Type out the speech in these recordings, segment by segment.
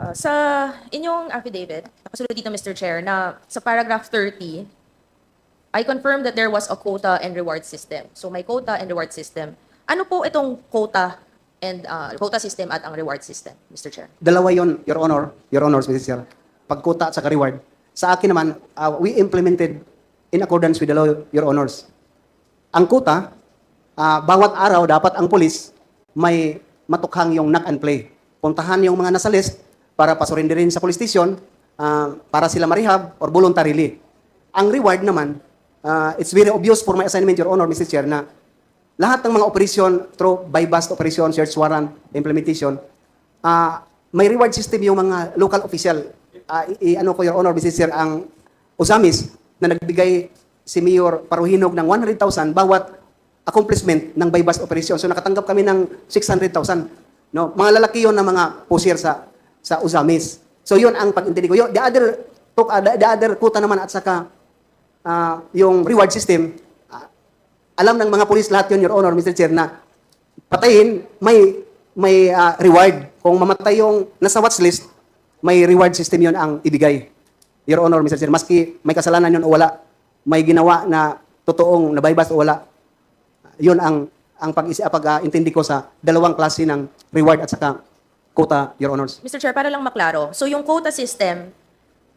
Uh, sa inyong affidavit, nakasulod dito Mr. Chair, na sa paragraph 30, I confirm that there was a quota and reward system. So may quota and reward system. Ano po itong quota and uh, quota system at ang reward system, Mr. Chair? Dalawa yon, Your Honor, Your Honors, Mr. Chair. Pagkuta at saka reward. Sa akin naman, uh, we implemented in accordance with the law, Your Honors. Ang kuta, ah, bawat araw dapat ang pulis may matukhang yung knock and play. Puntahan yung mga nasa list para pasurindirin sa police station ah, para sila marehab or voluntarily. Ang reward naman, ah, it's very obvious for my assignment, Your Honor, Mr. Chair, na lahat ng mga operation through by-bust operation, search warrant, implementation, ah, may reward system yung mga local official. Ah, i- ano ko, Your Honor, Mr. Chair, ang Usamis na nagbigay si Mayor Paruhinog ng 100,000 bawat accomplishment ng by-bust operation. So nakatanggap kami ng 600,000. No? Mga lalaki yon ng mga pusher sa sa Usamis. So yun ang pag-intindi ko. Yung, the other tok, uh, the, the other kuta naman at saka ah, yung reward system, ah, alam ng mga pulis lahat yun, Your Honor, Mr. Chair, na patayin, may may ah, reward. Kung mamatay yung nasa watch list, may reward system yon ang ibigay. Your Honor, Mr. Chair, maski may kasalanan yun o wala, may ginawa na totoong nabaybas o wala, yun ang ang pag-intindi ko sa dalawang klase ng reward at saka quota, Your Honors. Mr. Chair, para lang maklaro, so yung quota system,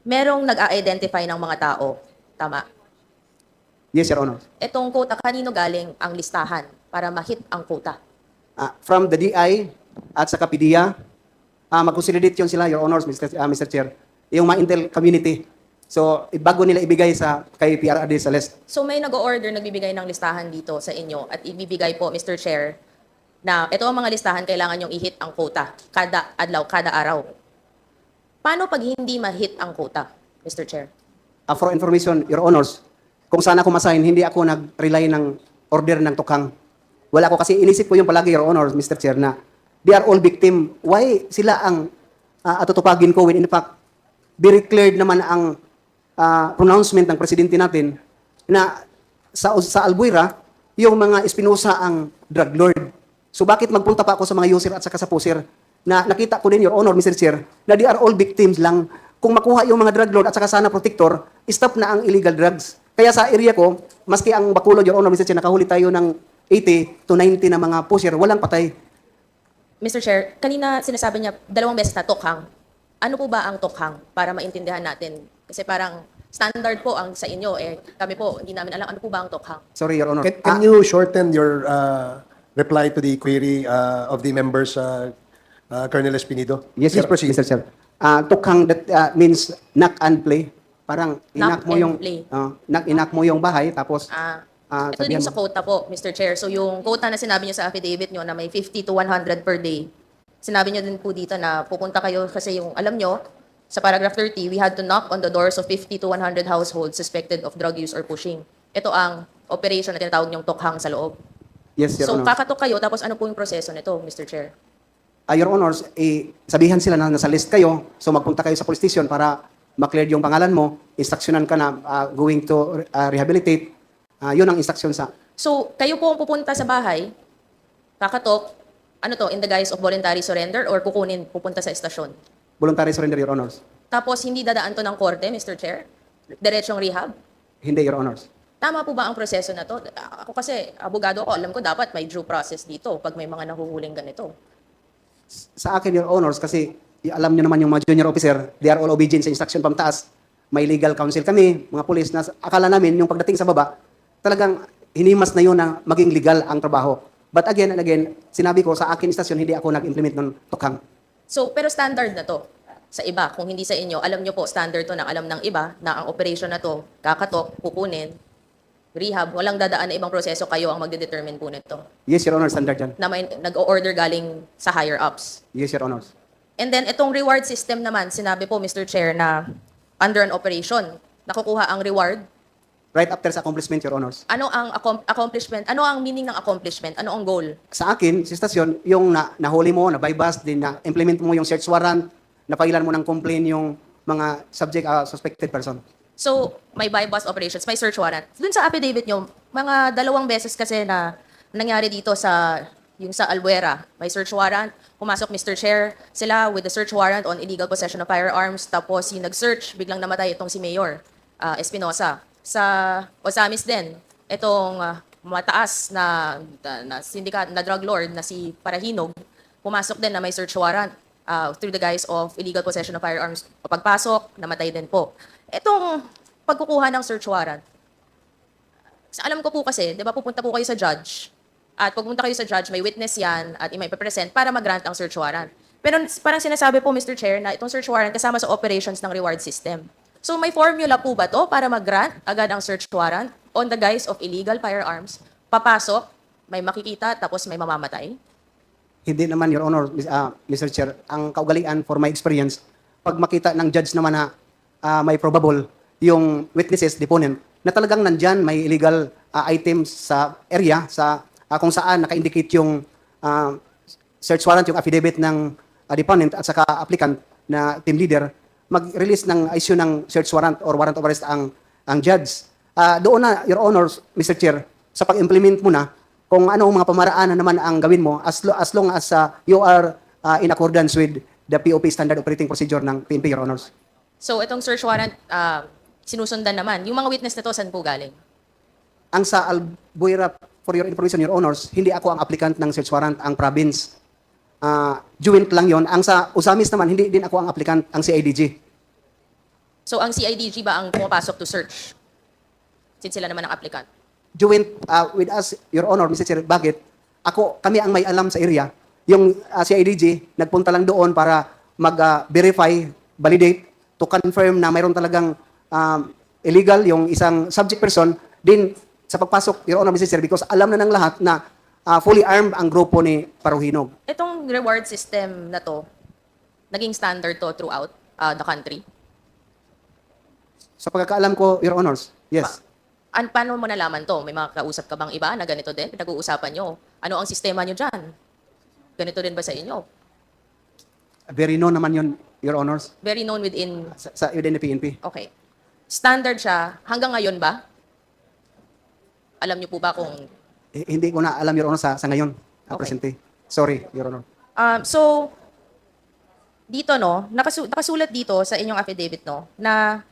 merong nag-identify ng mga tao. Tama. Yes, Your Honors. Itong quota, kanino galing ang listahan para ma-hit ang quota? Ah, from the DI at sa PDEA, uh, mag-consolidate yun sila, Your Honors, Mr. ah, Mr. Chair, yung mga Intel community. So, i- bago nila ibigay sa kay PRRD sa list. So may nag-order, nagbibigay ng listahan dito sa inyo at ibibigay po, Mr. Chair, na ito ang mga listahan, kailangan yung i-hit ang quota kada adlaw, kada araw. Paano pag hindi ma-hit ang quota, Mr. Chair? Ah, for information, Your Honors, kung saan ako masign, hindi ako nag-rely ng order ng tukhang. Wala ko kasi inisip ko yung palagi, Your Honors, Mr. Chair, na they are all victim. Why sila ang uh, atutupagin ko when in fact, clear naman ang ah, pronouncement ng presidente natin na sa, sa Albuera, yung mga Espinosa ang drug lord. So bakit magpunta pa ako sa mga user at saka sa pusher na nakita ko din, Your Honor, Mr. Chair, na they are all victims lang. Kung makuha yung mga drug lord at saka sana protector, stop na ang illegal drugs. Kaya sa area ko, maski ang Bacolod, Your Honor, Mr. Chair, nakahuli tayo ng 80 to 90 na mga pusher, walang patay. Mr. Chair, kanina sinasabi niya dalawang beses na tokhang. Ano po ba ang tokhang para maintindihan natin? Kasi parang standard po ang sa inyo. Eh, kami po, hindi namin alam ano po ba ang tokhang. Sorry, Your Honor. Can, can Ah, you shorten your uh, reply to the query uh, of the members, uh, uh, Colonel Espinido? Yes, Please sir, proceed. Mr. Chair. Ah, tukhang that ah, means knock and play. Parang inak Knock mo and yung play. ah, knock inak mo yung bahay tapos Ah, Ah, ito sabihan din sa mo. quota po, Mr. Chair. So yung quota na sinabi niyo sa affidavit niyo na may 50 to 100 per day, sinabi niyo din po dito na pupunta kayo kasi yung, alam niyo, sa paragraph 30, we had to knock on the doors of 50 to 100 households suspected of drug use or pushing. Ito ang operation na tinatawag niyong tokhang sa loob. Yes, Your So Honor. kakatok kayo, tapos ano po yung proseso nito, Mr. Chair? Ah, Your Honors, eh, sabihan sila na nasa list kayo, so magpunta kayo sa police station para maklear yung pangalan mo, instructionan ka na ah, going to ah, rehabilitate. Ah, yun ang instruction sa So, kayo po ang pupunta sa bahay, kakatok, ano to, in the guise of voluntary surrender or kukunin, pupunta sa estasyon? voluntary surrender, Your Honors. Tapos, hindi dadaan to ng korte, Mr. Chair? Diretsong rehab? Hindi, Your Honors. Tama po ba ang proseso na to? Ako kasi, abogado ako, alam ko dapat may due process dito pag may mga nahuhuling ganito. Sa akin, Your Honors, kasi alam niyo naman yung mga junior officer, they are all obedient sa instruction pamtaas. May legal counsel kami, mga pulis, na akala namin yung pagdating sa baba, talagang hinimas na yun na maging legal ang trabaho. But again and again, sinabi ko sa akin istasyon, hindi ako nag-implement ng tukhang. So, pero standard na to sa iba. Kung hindi sa inyo, alam nyo po, standard to ng alam ng iba na ang operation na to, kakatok, kukunin, rehab, walang dadaan na ibang proseso, kayo ang magdedetermine po nito. Yes, Your Honor, standard yan. Na may nag-o-order galing sa higher ups. Yes, Your Honors. And then, itong reward system naman, sinabi po, Mr. Chair, na under an operation, nakukuha ang reward. Right after sa accomplishment, Your Honors. Ano ang accom- accomplishment? Ano ang meaning ng accomplishment? Ano ang goal? Sa akin, sa istasyon, yung na, nahuli mo, na bypass, din na implement mo yung search warrant, napailan mo ng complaint yung mga subject, ah, suspected person. So, may bypass operations, may search warrant. Dun sa affidavit nyo, mga dalawang beses kasi na nangyari dito sa yung sa Albuera, may search warrant. Pumasok Mr. Chair sila with the search warrant on illegal possession of firearms. Tapos yung nag-search, biglang namatay itong si Mayor ah, Espinosa. Sa Osamis din, itong ah, mataas na, na, na syndicat, na drug lord na si Parahinog, pumasok din na may search warrant ah, through the guise of illegal possession of firearms. Pagpasok, namatay din po. Itong pagkukuha ng search warrant, alam ko po kasi, di ba pupunta po kayo sa judge, at pagpunta kayo sa judge, may witness yan, at may present para mag-grant ang search warrant. Pero parang sinasabi po, Mr. Chair, na itong search warrant kasama sa operations ng reward system. So may formula po ba to para mag-grant agad ang search warrant on the guise of illegal firearms? Papasok, may makikita, tapos may mamamatay? Hindi naman, Your Honor, Mis- ah, Mr. Chair, ang kaugalian for my experience, pag makita ng judge naman na ah, may probable yung witnesses, deponent, na talagang nandyan may illegal ah, items sa area, sa ah, kung saan naka-indicate yung ah, search warrant, yung affidavit ng ah, deponent at saka applicant na team leader, mag-release ng issue ng search warrant or warrant of arrest ang ang judge. Ah, doon na, Your Honor, Mr. Chair, sa pag-implement mo na, kung ano mga pamaraan na naman ang gawin mo as, lo- as long as ah, you are ah, in accordance with the POP Standard Operating Procedure ng PNP, Your Honors. So itong search warrant, ah, sinusundan naman. Yung mga witness na to, saan po galing? Ang sa Albuera, for your information, Your Honors, hindi ako ang applicant ng search warrant, ang province. Ah, joint lang yon. Ang sa Usamis naman, hindi din ako ang applicant, ang CIDG. So ang CIDG ba ang pumapasok to search? Since sila naman ang applicant. joint uh, with us, Your Honor, Mr. Chair, bakit? Ako, kami ang may alam sa area. Yung uh, CIDG, nagpunta lang doon para mag-verify, validate, to confirm na mayroon talagang um, illegal yung isang subject person. Din, sa pagpasok, Your Honor, Mr. Chair, because alam na ng lahat na uh, fully armed ang grupo ni Paruhinog. Itong reward system na to, naging standard to throughout ah, the country. Sa pagkakaalam ko, Your Honors, yes. An paano mo nalaman to? May mga kausap ka bang iba na ganito din? Pinag-uusapan nyo. Ano ang sistema nyo dyan? Ganito din ba sa inyo? Very known naman yun, Your Honors, Very known within... sa, sa within the PNP. Okay. Standard siya. Hanggang ngayon ba? Alam nyo po ba kung... Eh, hindi ko na alam, Your Honor, sa, sa ngayon. uh, Okay. presente. Sorry, Your Honor. Um, so, dito no, nakasu- nakasulat dito sa inyong affidavit no, na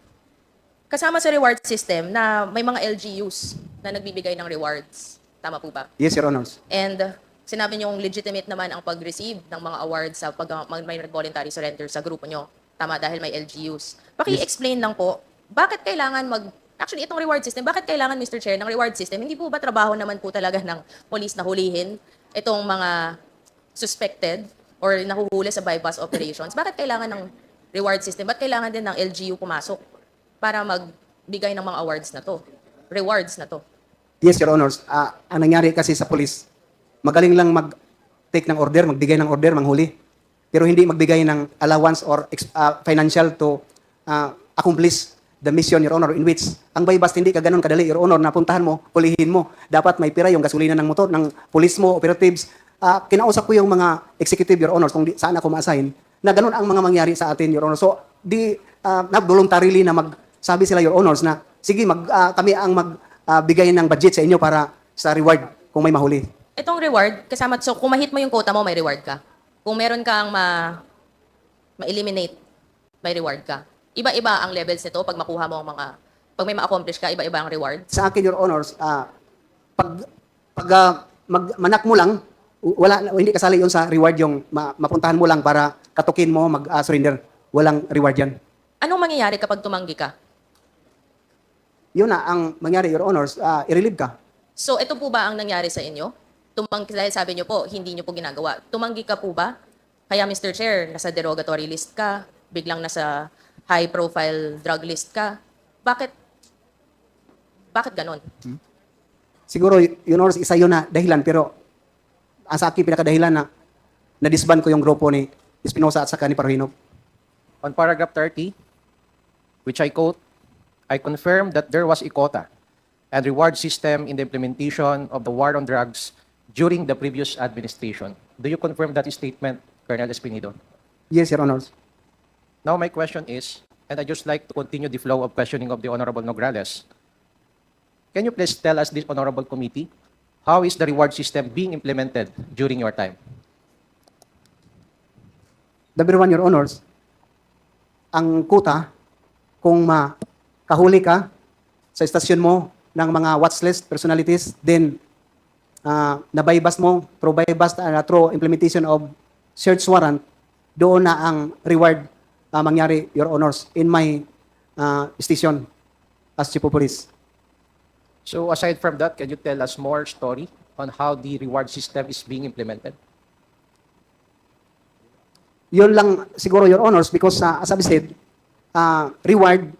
kasama sa reward system na may mga LGUs na nagbibigay ng rewards. Tama po ba? Yes, Your Honors. And sinabi niyong legitimate naman ang pag-receive ng mga awards sa pag may voluntary surrender sa grupo nyo. Tama, dahil may LGUs. Paki-explain lang po, bakit kailangan mag... Actually, itong reward system, bakit kailangan, Mr. Chair, ng reward system? Hindi po ba trabaho naman po talaga ng police na hulihin itong mga suspected or nahuhuli sa bypass operations? Bakit kailangan ng reward system? Bakit kailangan din ng LGU pumasok para magbigay ng mga awards na to? Rewards na to? Yes, Your Honors. Ah, ang nangyari kasi sa police, magaling lang mag-take ng order, magbigay ng order, manghuli. Pero hindi magbigay ng allowance or ah, financial to ah, accomplish the mission, Your Honor, in which ang bypass hindi ka ganun kadali, Your Honor, napuntahan mo, pulihin mo. Dapat may pira yung gasolina ng motor, ng police mo, operatives. Ah, kinausap ko yung mga executive, Your Honor, kung di, saan ako ma-assign, na ganun ang mga mangyari sa atin, Your Honor. So, di, uh, na voluntarily na magsabi sila, Your Honors, na sige, mag, ah, kami ang magbigay ng budget sa inyo para sa reward kung may mahuli. Itong reward, kasama, so kung ma-hit mo yung quota mo, may reward ka. Kung meron kang ma, ma-eliminate, may reward ka. Iba-iba ang levels nito pag makuha mo ang mga, pag may ma-accomplish ka, iba-iba ang reward. Sa akin, Your Honors, ah, pag, pag ah, mag, manak mo lang, wala, hindi kasali yun sa reward yung ma- mapuntahan mo lang para katukin mo, mag-surrender. Walang reward yan. Anong mangyayari kapag tumanggi ka? Yun na ang mangyari, Your Honors, ah, i-relieve ka. So, ito po ba ang nangyari sa inyo? Tumanggi, dahil sabi nyo po, hindi nyo po ginagawa. Tumanggi ka po ba? Kaya, Mr. Chair, nasa derogatory list ka, biglang nasa high-profile drug list ka. Bakit? Bakit ganon? Siguro, Your Honors, isa yun na dahilan, pero ang sa akin, pinakadahilan na na-disband ko yung grupo ni Espinosa at saka ni Parhinog. On paragraph 30, which I quote, I confirm that there was a quota and reward system in the implementation of the war on drugs during the previous administration. Do you confirm that statement, Colonel Espinido? Yes, Your Honors. Now my question is, and I just like to continue the flow of questioning of the Honorable Nograles. Can you please tell us this Honorable Committee how is the reward system being implemented during your time? Number one, Your Honors, ang kuta, kung makahuli ka sa estasyon mo ng mga watch list personalities, then uh, nabaybas mo, through bypass, uh, through implementation of search warrant, doon na ang reward uh, mangyari, Your Honors, in my uh, station as Chief of Police. So aside from that, can you tell us more story on how the reward system is being implemented? Yun lang siguro, Your Honors, because uh, as I've said, uh, reward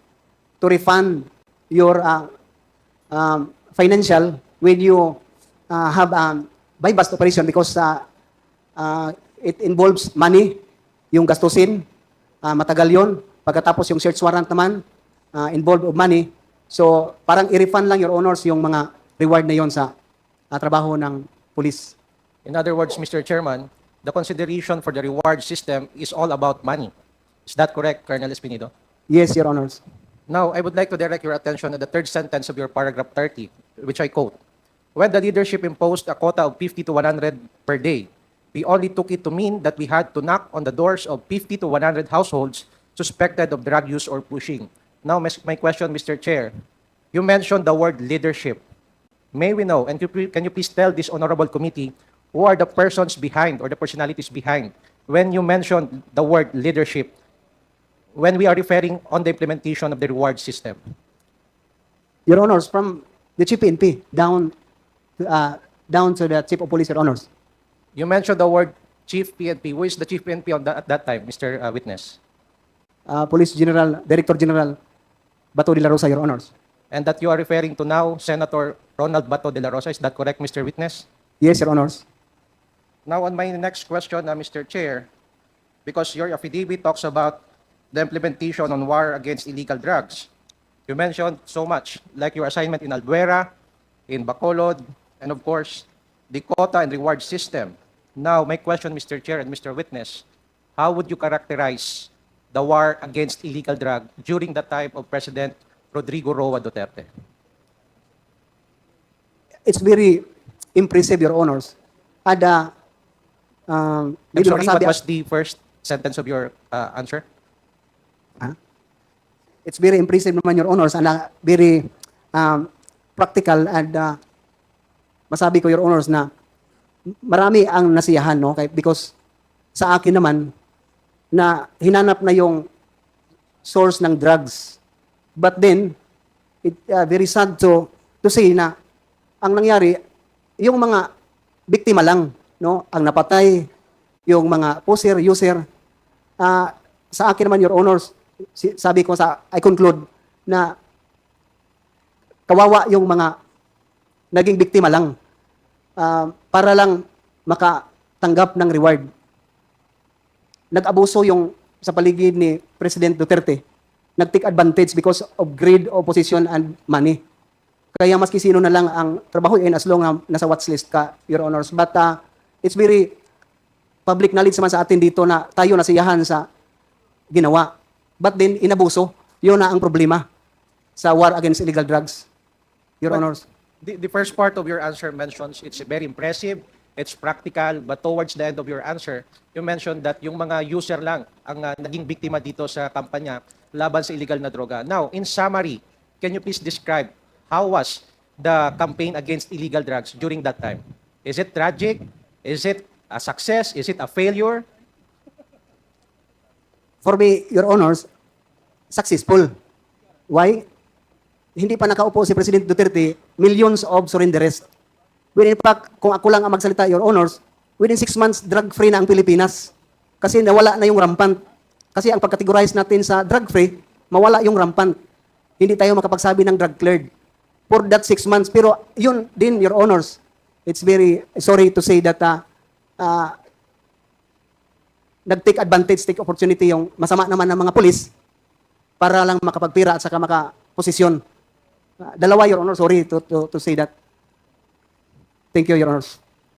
to refund your uh, um, financial when you uh, have um, buy-bust operation because uh, uh, it involves money, yung gastusin, uh, matagal yon. Pagkatapos yung search warrant naman, uh, involved of money. So, parang i-refund lang, Your Honors, yung mga reward na yon sa uh, trabaho ng police. In other words, Mr. Chairman, the consideration for the reward system is all about money. Is that correct, Colonel Espinido? Yes, Your Honors. Now, I would like to direct your attention to the third sentence of your paragraph 30, which I quote. When the leadership imposed a quota of 50 to 100 per day, we only took it to mean that we had to knock on the doors of 50 to 100 households suspected of drug use or pushing. Now, my question, Mr. Chair, you mentioned the word leadership. May we know, and can you- please tell this honorable committee who are the persons behind or the personalities behind when you mentioned the word leadership when we are referring on the implementation of the reward system? Your Honors, from the Chief PNP down, uh, down to the Chief of Police, Your Honors. You mentioned the word Chief PNP. Who is the Chief PNP on that, at that time, Mr. uh, Witness? Uh, Police General, Director General Bato de la Rosa, Your Honors. And that you are referring to now Senator Ronald Bato de la Rosa. Is that correct, Mr. Witness? Yes, Your Honors. Now, on my next question, uh, Mr. Chair, because your affidavit talks about the implementation on war against illegal drugs. You mentioned so much, like your assignment in Albuera, in Bacolod, and of course, the quota and reward system. Now, my question, Mr. Chair and Mr. Witness, how would you characterize the war against illegal drug during the time of President Rodrigo Roa Duterte? It's very impressive, Your Honors. Uh, um, I'm sorry, what was the first sentence of your uh, answer? it's very impressive naman, Your Honors, and uh, very um, practical and uh, masabi ko, Your Honors, na marami ang nasiyahan, no? Because sa akin naman, na hinanap na yung source ng drugs. But then, it uh, very sad to to say na ang nangyari, yung mga biktima lang, no? Ang napatay, yung mga poser, user, ah, sa akin naman, Your Honors, sabi ko sa, I conclude na kawawa yung mga naging biktima lang ah, para lang makatanggap ng reward. Nag-abuso yung sa paligid ni President Duterte. Nag-take advantage because of greed, opposition, and money. Kaya maski sino na lang ang trabahoin as long na nasa watchlist ka, Your Honors. But ah, it's very public knowledge naman sa atin dito na tayo nasiyahan sa ginawa. But then, inabuso. Yun na ang problema sa war against illegal drugs. Your But- Honors. The, the first part of your answer mentions it's very impressive, it's practical, but towards the end of your answer, you mentioned that yung mga user lang ang uh, naging biktima dito sa kampanya laban sa illegal na droga. Now, in summary, can you please describe how was the campaign against illegal drugs during that time? Is it tragic? Is it a success? Is it a failure? For me, Your Honors, successful. Why? Hindi pa nakaupo si President Duterte, millions of surrenderers. When in fact, kung ako lang ang magsalita, Your Honors, within six months, drug-free na ang Pilipinas. Kasi nawala na yung rampant. Kasi ang pagkategorize natin sa drug-free, mawala yung rampant. Hindi tayo makapagsabi ng drug-cleared. For that six months. Pero yun din, Your Honors, it's very sorry to say that uh, uh, nag-take advantage, take opportunity yung masama naman ng mga pulis para lang makapagpira at saka makaposisyon. Dalawa, Your Honor, sorry to, to, to say that. Thank you, Your Honors.